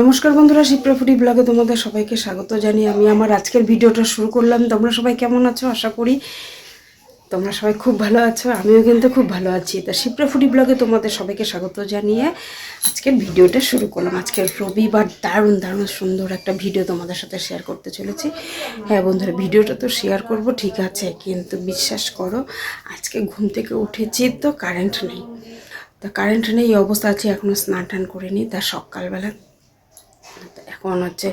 নমস্কার বন্ধুরা শিপ্রাফুটি ব্লগে তোমাদের সবাইকে স্বাগত জানিয়ে আমি আমার আজকের ভিডিওটা শুরু করলাম। তোমরা সবাই কেমন আছো? আশা করি তোমরা সবাই খুব ভালো আছো, আমিও কিন্তু খুব ভালো আছি। তা শিপ্রাফুটি ব্লগে তোমাদের সবাইকে স্বাগত জানিয়ে আজকের ভিডিওটা শুরু করলাম। আজকের রবিবার, দারুণ দারুণ সুন্দর একটা ভিডিও তোমাদের সাথে শেয়ার করতে চলেছি। হ্যাঁ বন্ধুরা, ভিডিওটা তো শেয়ার করব, ঠিক আছে, কিন্তু বিশ্বাস করো, আজকে ঘুম থেকে উঠেছি তো কারেন্ট নেই। তা কারেন্ট নেই, এই অবস্থা আছে এখনও স্নান টান করিনি। তা সকালবেলা এখন হচ্ছে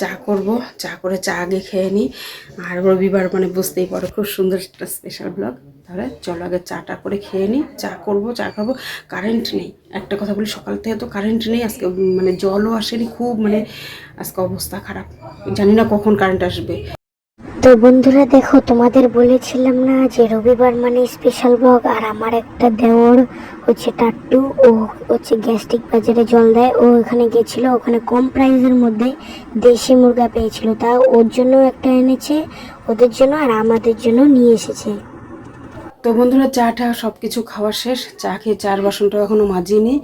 চা করব। চা করে চা আগে খেয়ে নিই। আর রবিবার মানে বুঝতেই পারো, খুব সুন্দর একটা স্পেশাল ব্লগ তাহলে চলো আগে চাটা করে খেয়ে নিই। চা করব, চা খাব। কারেন্ট নেই। একটা কথা বলি, সকাল থেকে তো কারেন্ট নেই। আজকে মানে জলও আসেনি। খুব মানে আজকে অবস্থা খারাপ। জানি না কখন কারেন্ট আসবে। তো বন্ধুরা দেখো, তোমাদের বলেছিলাম না যে রবিবার মানে স্পেশাল ব্লগ আর আমার একটা দেওর হচ্ছে টাট্টু, ও হচ্ছে গ্যাস্ট্রিক বাজারে জল দেয়। ও ওখানে গেছিল, ওখানে কম প্রাইসের মধ্যে দেশি মুরগা পেয়েছিল। তা ওর জন্য একটা এনেছে, ওদের জন্য আর আমাদের জন্য নিয়ে এসেছে। তো বন্ধুরা চা টা সব কিছু খাওয়া শেষ। চা খেয়ে চার বাসনটা এখনও মাজিনি।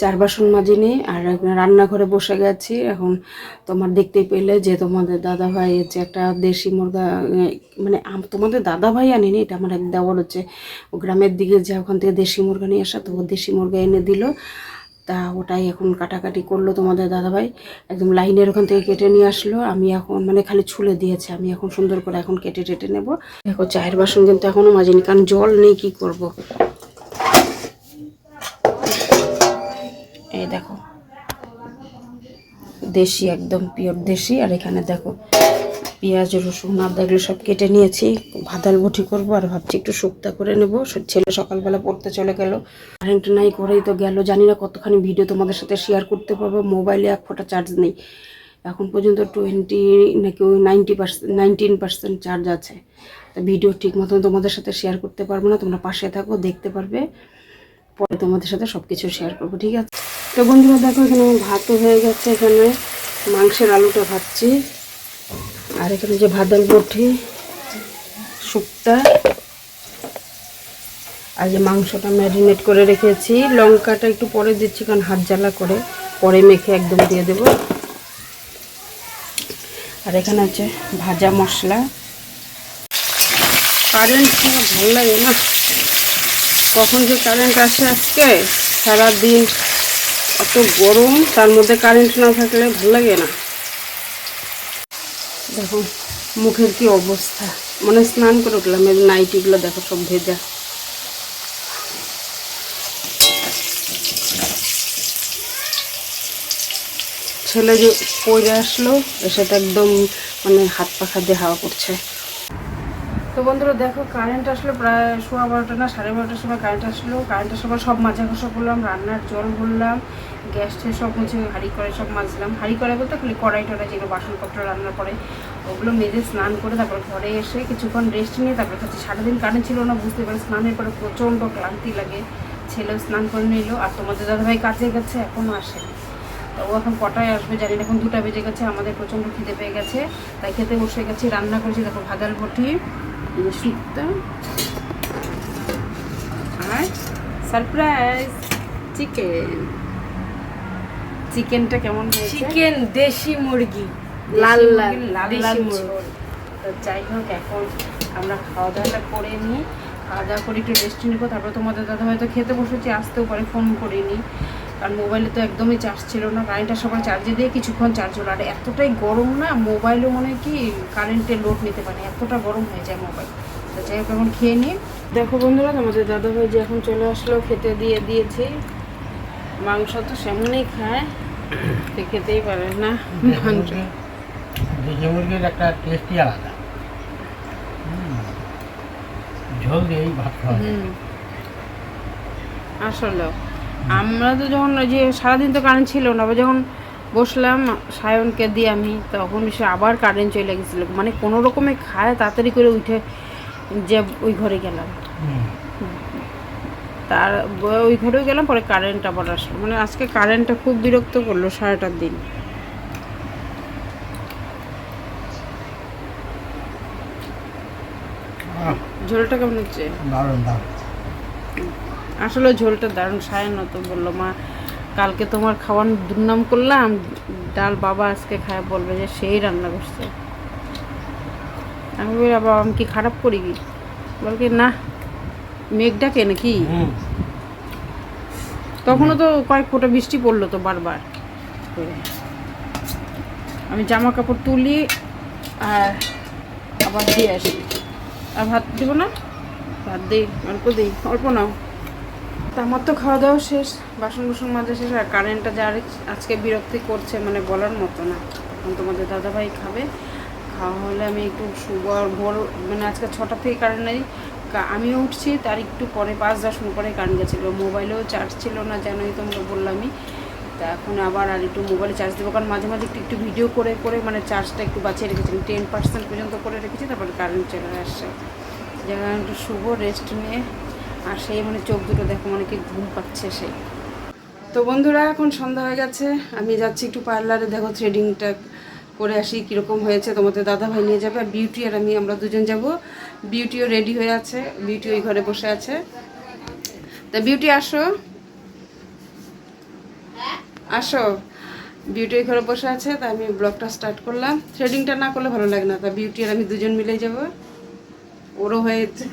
চার বাসন মাজিনি আর রান্নাঘরে বসে গেছি। এখন তোমার দেখতেই পেলে যে তোমাদের দাদা ভাই যে একটা দেশি মুরগা মানে তোমাদের দাদা ভাই আনিনি, এটা আমার এক দেওয়ার হচ্ছে। গ্রামের দিকে যে ওখান থেকে দেশি মুরগা নিয়ে আসা, তো দেশি মুরগা এনে দিল। তা ওটাই এখন কাটাকাটি করল তোমাদের দাদাভাই। একদম লাইনের ওখান থেকে কেটে নিয়ে আসলো। আমি এখন মানে খালি ছুলে দিয়েছে। আমি এখন সুন্দর করে এখন কেটে টেটে নেব। দেখো, চায়ের বাসন কিন্তু এখনও মাজিনি, কারণ জল নেই, কি করব? এই দেখো, দেশি একদম পিওর দেশি। আর এখানে দেখো পেঁয়াজ, রসুন, আদা, এগুলো সব কেটে নিয়েছি। ভাতাল বটি করব আর ভাবছি একটু শুক্তা করে নেব। ছেলে সকালবেলা পড়তে চলে গেল। কারেন্ট নাই করেই তো গেল। জানি না কতখানি ভিডিও তোমাদের সাথে শেয়ার করতে পারব। মোবাইলে এক ফোঁটা চার্জ নেই। এখন পর্যন্ত টোয়েন্টি নাকি ওই ninety percent nineteen percent charge আছে। তা ভিডিও ঠিক মতন তোমাদের সাথে শেয়ার করতে পারব না। তোমরা পাশে থাকো, দেখতে পারবে। পরে তোমাদের সাথে সব কিছু শেয়ার করব, ঠিক আছে? তো বন্ধুরা দেখো এখানে ভাতও হয়ে গেছে। এখানে মাংসের আলুটা ভাজছি। আর এখানে যে ভাদল বটি, শুক্তা, আর যে মাংসটা ম্যারিনেট করে রেখেছি। লঙ্কাটা একটু পরে দিচ্ছি, কারণ হাত জ্বালা করে। পরে মেখে একদম দিয়ে দেব। আর এখানে আছে ভাজা মশলা। কারেন্ট ছাড়া ভালো লাগে না। কখন যে কারেন্ট আসে আজকে, সারাদিন অত গরম, তার মধ্যে কারেন্ট না থাকলে ভালো লাগে না। দেখো, মুখের কি অবস্থা? মানে স্নান করে উঠলাম এই নাইটিগুলো দেখো সব ভেজা। ছেলে যে পড়ে আসলো এসে তো একদম মানে হাত পাখা দিয়ে হাওয়া করছে। তো বন্ধুরা, দেখো কারেন্ট আসলো প্রায় সোয়া বারোটা না, সাড়ে বারোটার সময় কারেন্ট আসলো। কারেন্টের সময় সব মাজা ঘষা করলাম, রান্নার জল ভরলাম। গ্যাস সব মুছে হাঁড়ি করে সব মাজলাম। হাঁড়ি করে বলতে খালি কড়াই টড়াই যেগুলো বাসনপত্র রান্না করে, ওগুলো মেজে স্নান করে তারপর ঘরে এসে কিছুক্ষণ রেস্ট নিয়ে তারপর খাচ্ছি। সারাদিন কারেন্ট ছিল না, বুঝতে পারি স্নানের পরে প্রচণ্ড ক্লান্তি লাগে। ছেলেও স্নান করে নিল আর তোমাদের দাদাভাই কাজে গেছে এখনও আসেনি তো ও এখন কটায় আসবে জানি না, এখন দুটা বেজে গেছে, আমাদের প্রচণ্ড খিদে পেয়ে গেছে। তাই খেতে বসে গেছি, রান্না করেছি, দেখো ভাদাল বটি শুক্তা আর সারপ্রাইজ চিকেন চিকেনটা কেমন হয়েছে? চিকেন দেশি মুরগি। লাল লাল লাল দেশি লাল তো যাই হোক এখন আমরা খাওয়া দাওয়াটা করে নিই। খাওয়া দাওয়া করে একটু রেস্ট নেব তারপর তোমাদের দাদা হয়তো খেতে বসেছি আসতেও পারে ফোন করিনি। কারণ মোবাইলে তো একদমই চার্জ ছিল না কারেন্টটা সবাই চার্জে দিয়ে কিছুক্ষণ চার্জ হলো। আর এতটাই গরম না মোবাইলও মনে কি কারেন্টে লোড নিতে পারে এতটা গরম হয়ে যায় মোবাইল তো যাই হোক এখন খেয়ে নিই। দেখো বন্ধুরা তোমাদের দাদা ভাই যে এখন চলে আসলো খেতে দিয়ে দিয়েছি। মাংস তো সেমনই খায়। খেতেই পারে না? দেশি মুরগির একটা টেস্টই আলাদা। ঝোল দিয়েই ভাত খাওয়া আসলে আমরা তো যখন ওই যে সারাদিন তো কারেন্ট ছিল না যখন বসলাম সায়নকে দিয়ে আমি তখন সে আবার কারেন্ট চলে গেছিল। মানে কোনো রকমে খায় তাড়াতাড়ি করে উঠে যে ওই ঘরে গেলাম। তার ওই ঘরেও গেলাম পরে কারেন্ট আবার আসলো। মানে আজকে কারেন্টটা খুব বিরক্ত করল সারাটার দিন। ঝোলটা কেমন হচ্ছে? আসলে ঝোলটা দারুণ সায়ন তো বলল মা কালকে তোমার খাওয়ার দুর্নাম করলাম ডাল বাবা আজকে খায় বলবে যে সেই রান্না করছে। আমি বাবা আমি কি খারাপ করি কি? বল কি না মেঘটা কে নাকি তখনও তো কয়েক ফোঁটা বৃষ্টি পড়ল তো বারবার আমি জামা কাপড় তুলি আর আবার দিয়ে আসি। আর ভাত দিব না? ভাত দিই অল্প দিই অল্প নাও। তা আমার তো খাওয়া দাওয়া শেষ বাসন বাসন মাজা শেষ আর কারেন্টটা যা আজকে বিরক্তি করছে মানে বলার মতো না। এখন তোমাদের দাদাভাই খাবে। খাওয়া হলে আমি একটু শুভ আর ভোর মানে আজকে ছটা থেকে কারেন্ট নেই। আমিও উঠছি, তার একটু পরে পাঁচ দশ মিনিট পরে কারেন্ট গেছিল। মোবাইলেও চার্জ ছিল না জানোই তোমরা বললামই। তা এখন আবার আর একটু মোবাইলে চার্জ দেবো, কারণ মাঝে মাঝে একটু একটু ভিডিও করে করে মানে চার্জটা একটু বাঁচিয়ে রেখেছিলাম টেন পার্সেন্ট পর্যন্ত করে রেখেছি, তারপরে কারেন্ট চলে আসছে। যেন একটু শুভ রেস্ট নিয়ে। আর সেই মানে চোখ দুটো দেখো মানে কি ঘুম পাচ্ছে সেই তো বন্ধুরা, এখন সন্ধ্যা হয়ে গেছে। আমি যাচ্ছি একটু পার্লারে দেখো থ্রেডিংটা করে আসি, কীরকম হয়েছে তোমাদের দাদা ভাই নিয়ে যাবে। আর বিউটি আর আমি, আমরা দুজন যাব। বিউটিও রেডি হয়ে আছে বিউটি ওই ঘরে বসে আছে। তা বিউটি আসো। আসো। বিউটি ওই ঘরে বসে আছে, তা আমি ব্লগটা স্টার্ট করলাম। থ্রেডিংটা না করলে ভালো লাগে না, তা বিউটি আর আমি দুজন মিলে যাব। ওরও হয়েছে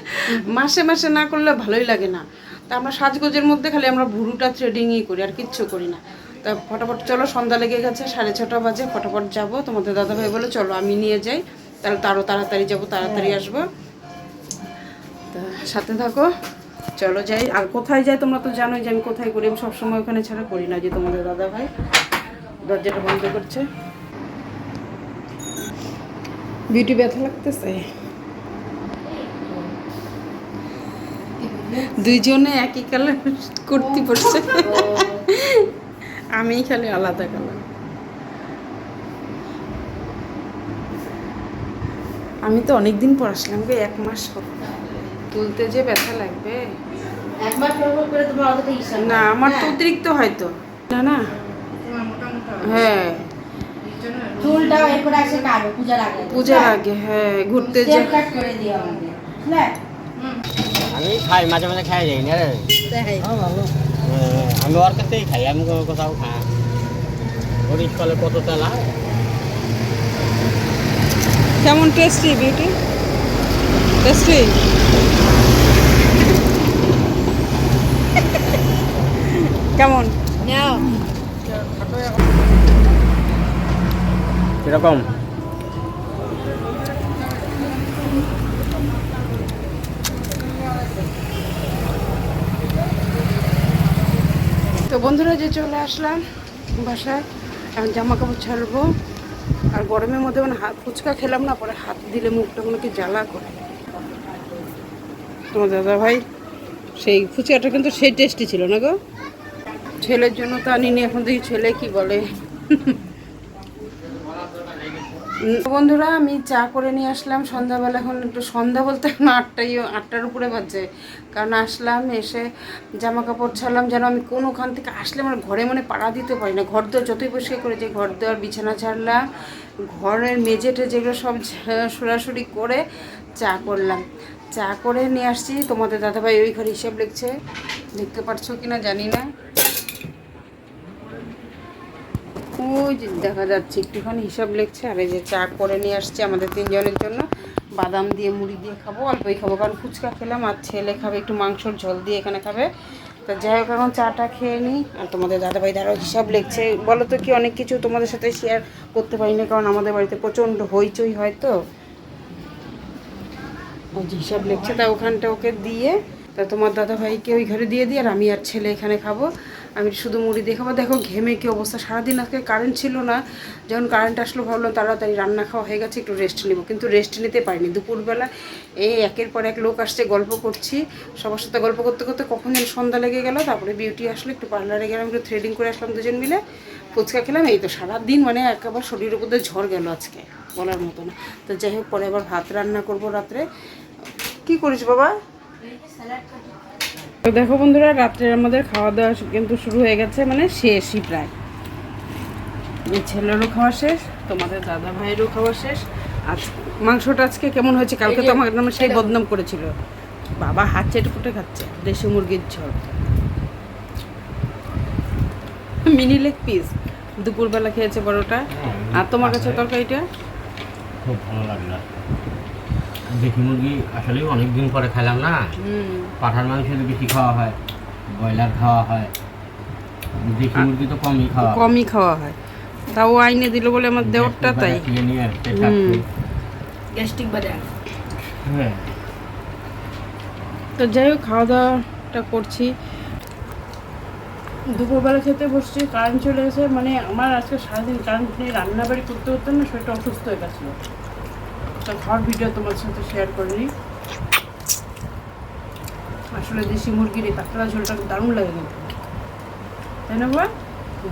মাসে মাসে না করলে ভালোই লাগে না। তা আমরা সাজগোজের মধ্যে খালি আমরা ভুরুটা থ্রেডিংই করি, আর কিচ্ছু করি না। তা ফটাফট চলো সন্ধ্যা লেগে গেছে সাড়ে ছটা বাজে ফটাফট যাব। তোমাদের দাদাভাই বলে চলো আমি নিয়ে যাই। তাহলে তারও তাড়াতাড়ি যাব তাড়াতাড়ি আসব। তা সাথে থাকো। চলো যাই। আর কোথায় যাই তোমরা তো জানোই যে আমি কোথায় করি। আমি সবসময় ওখানে ছাড়া করি না যে তোমাদের দাদাভাই। দরজাটা বন্ধ করছে। বিউটি ব্যথা লাগতেছে? দুইজনে একই কালার কুর্তি পরছে আমি খালি আলাদা কালার। আমি তো অনেকদিন পর আসলাম গো এক মাস হলো। তুলতে যে ব্যথা লাগবে। না আমার তো অতিরিক্ত হয়তো। না না। হ্যাঁ। কাটবে পূজার আগে। পূজার আগে হ্যাঁ ঘুরতে যে। কাট করে দিও আমাদের বুঝলে আমি খাই মাঝে মাঝে খাই যাই না রে। হ্যাঁ, আমি ওর কাছেই খাই আমি কোথাও খাই না। ওর স্কুলে কত তেলা কেমন টেস্টি বিউটি টেস্টি কেমন? কীরকম? বন্ধুরা যে চলে আসলাম বাসায়, এখন জামা কাপড় ছাড়বো। আর গরমের মধ্যে মানে হাত ফুচকা খেলাম না, পরে হাত দিলে মুখটা মনে কি জ্বালা করে। তোমার দাদা ভাই সেই ফুচকাটা কিন্তু সেই টেস্টি ছিল না গো? ছেলের জন্য তো আনিনি, এখন দেখি ছেলে কি বলে। বন্ধুরা, আমি চা করে নিয়ে আসলাম। সন্ধ্যাবেলা এখন একটু সন্ধ্যা বলতে এখন আটটাই, আটটার উপরে বাজে কারণ আসলাম, এসে জামা কাপড় ছাড়লাম, যেন আমি কোনোখান থেকে আসলে আমার ঘরে মনে পাড়া দিতে পারি না। ঘর দেওয়ার যতই পরিষ্কার করে যে ঘর দেওয়ার বিছানা ছাড়লাম, ঘরের মেঝেটে যেগুলো সব সরাসরি করে চা করলাম। চা করে নিয়ে আসছি। তোমাদের দাদাভাই ওই ঘরে হিসাব লিখছে। দেখতে পারছ কিনা জানি না। ওই দেখা যাচ্ছে, একটুখানি হিসাব লিখছে, আর এই যে চা করে নিয়ে আসছে আমাদের তিনজনের জন্য। বাদাম দিয়ে, মুড়ি দিয়ে খাব, অল্পই খাব, কারণ ফুচকা খেলাম, আর ছেলে খাবে একটু মাংসর ঝোল দিয়ে এখানে খাবে। তো যাই হোক, এখন চাটা খেয়ে নিই, আর তোমাদের দাদাভাই দ্বারাও হিসাব লিখছে। বলো তো কি, অনেক কিছু তোমাদের সাথে শেয়ার করতে পারি না কারণ আমাদের বাড়িতে প্রচণ্ড হইচই হয় তো। ওই যে হিসাব লিখছে, তা ওখানটা ওকে দিয়ে, তা তোমার দাদা ভাইকে ওই ঘরে দিয়ে দিই, আর আমি আর ছেলে এখানে খাব। আমি শুধু মুড়ি দিয়ে খাব। দেখো ঘেমে কি অবস্থা? সারাদিন আজকে কারেন্ট ছিল না। যখন কারেন্ট আসলো ভাবলাম তাড়াতাড়ি রান্না খাওয়া হয়ে গেছে, একটু রেস্ট নেব। কিন্তু রেস্ট নিতে পারিনি। দুপুরবেলা এই একের পর এক লোক আসছে, গল্প করছি। সবার সাথে গল্প করতে করতে কখন যেন সন্ধ্যা লেগে গেল, তারপরে বিউটি আসলো, একটু পার্লারে গেলাম, একটু থ্রেডিং করে আসলাম দুজন মিলে। ফুচকা খেলাম। এই তো সারাদিন মানে একেবারে শরীরের উপর ঝড় গেল আজকে, বলার মতো না। তো যাই হোক, পরে আবার ভাত রান্না করব রাত্রে। কি করিস বাবা? তো দেখো বন্ধুরা রাত্রে আমাদের খাওয়া দাওয়া কিন্তু শুরু হয়ে গেছে মানে শেষই প্রায়। ছেলেরও খাওয়া শেষ তোমাদের দাদা ভাইয়েরও খাওয়া শেষ। আজ মাংসটা আজকে কেমন হয়েছে? কালকে তো আমার নামে সেই বদনাম করেছিল। বাবা হাত চেটে ফুটে খাচ্ছে দেশি মুরগির ঝোল। মিনি লেগ পিস দুপুরবেলা খেয়েছে পরোটা। আর তোমার কাছে তরকারিটা? খুব ভালো লাগল দেশি মুরগি আসলে অনেক দিন পরে খেলাম না। হুম। পাঠার মাংস বেশি খাওয়া হয় ব্রয়লার খাওয়া হয়। দেশি মুরগি তো কমই খাওয়া কমই খাওয়া হয়। তাও আইনে দিল বলে আমার দেওয়ারটা তাই। নিয়ে। গ্যাস্ট্রিক বাজার। হ্যাঁ। তো যাই হোক খাওয়া দাওয়াটা করছি। দুপুরবেলা খেতে বসছি কারেন্ট চলে গেছে। মানে আমার আজকে সারাদিন কারেন্ট নেই রান্নাবাড়ি করতে করতে না শরীরটা অসুস্থ হয়ে গেছিল। তো ঘর ভিডিও তোমার সাথে শেয়ার করিনি আসলে দেশি মুরগির এই পাতলা ঝোলটা দারুণ লাগে কিন্তু। তাই না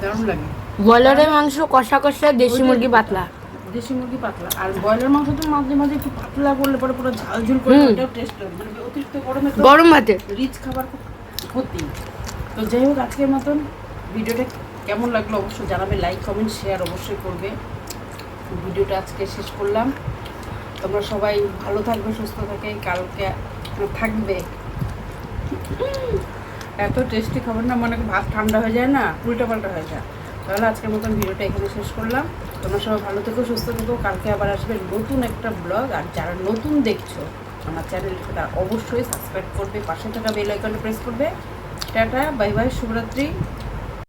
দারুণ লাগে। ব্রয়লারের মাংস কষা কষা দেশি মুরগি পাতলা। দেশি মুরগি পাতলা। আর ব্রয়লার মাংস তো মাঝে মাঝে একটু পাতলা করলে পরে পুরো ঝাল ঝুল করে ওটাও টেস্ট মানে অতিরিক্ত গরমে গরম ভাতে। রিচ খাবার খুব ক্ষতি। তো যাই হোক আজকের মতন ভিডিওটা কেমন লাগল অবশ্যই জানাবে। লাইক কমেন্ট শেয়ার অবশ্যই করবে। ভিডিওটা আজকে শেষ করলাম। তোমরা সবাই ভালো থাকবে, সুস্থ থাকে কালকে থাকবে। এত টেস্টি খাবার না, মনে ভাত ঠান্ডা হয়ে যায় না উল্টা পাল্টা হয়ে যায়। তাহলে আজকের মতন ভিডিওটা এখানে শেষ করলাম। তোমরা সবাই ভালো থেকো, সুস্থ থেকো। কালকে আবার আসবে নতুন একটা ব্লগ। আর যারা নতুন দেখছ আমার চ্যানেলটা তারা অবশ্যই সাবস্ক্রাইব করবে, পাশে থাকা বেল আইকনে প্রেস করবে। টাটা বাই বাই শুভরাত্রি।